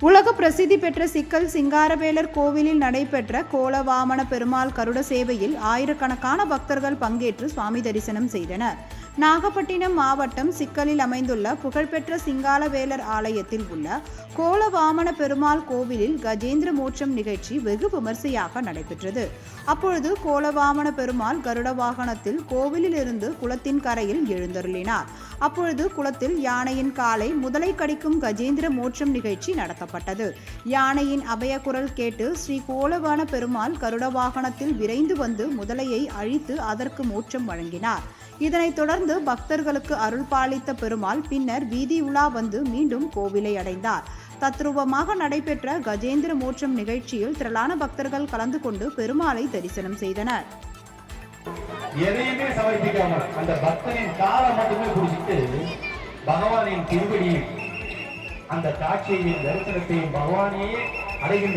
உலக பிரசித்தி பெற்ற சிக்கல் சிங்காரவேலர் கோவிலில் நடைபெற்ற கோலவாமன பெருமாள் கருட சேவையில் ஆயிரக்கணக்கான பக்தர்கள் பங்கேற்று சுவாமி தரிசனம் செய்தனர். நாகப்பட்டினம் மாவட்டம் சிக்கலில் அமைந்துள்ள புகழ்பெற்ற சிங்காலவேலர் ஆலயத்தில் உள்ள கோலவாமன பெருமாள் கோவிலில் கஜேந்திர மோட்சம் நிகழ்ச்சி வெகு விமர்சையாக நடைபெற்றது. அப்பொழுது கோலவாமன பெருமாள் கருட வாகனத்தில் கோவிலில் இருந்து குளத்தின் கரையில் எழுந்தருளினார். அப்பொழுது குளத்தில் யானையின் காலை முதலை கடிக்கும் கஜேந்திர மோட்சம் நிகழ்ச்சி நடத்தப்பட்டது. யானையின் அபயக்குரல் கேட்டு ஸ்ரீ கோலவான பெருமாள் கருட வாகனத்தில் விரைந்து வந்து முதலையை அழித்து அதற்கு மோட்சம் வழங்கினார். இதனைத் தொடர்ந்து பக்தர்களுக்கு அருள் பாலித்த பெருமாள் பின்னர் வீதி உலா வந்து மீண்டும் கோவிலை அடைந்தார். தத்ரூபமாக நடைபெற்ற கஜேந்திர மோட்சம் நிகழ்ச்சியில் திரளான பக்தர்கள் கலந்து கொண்டு பெருமாளை தரிசனம் செய்தனர். எதையுமே சமர்ப்பிக்காம அந்த பக்தனின் காலை மட்டுமே பிடிச்சிட்டு பகவானின் திருவடியில் அந்த காட்சியையும் தரிசனத்தையும் பகவானையே அடைகின்ற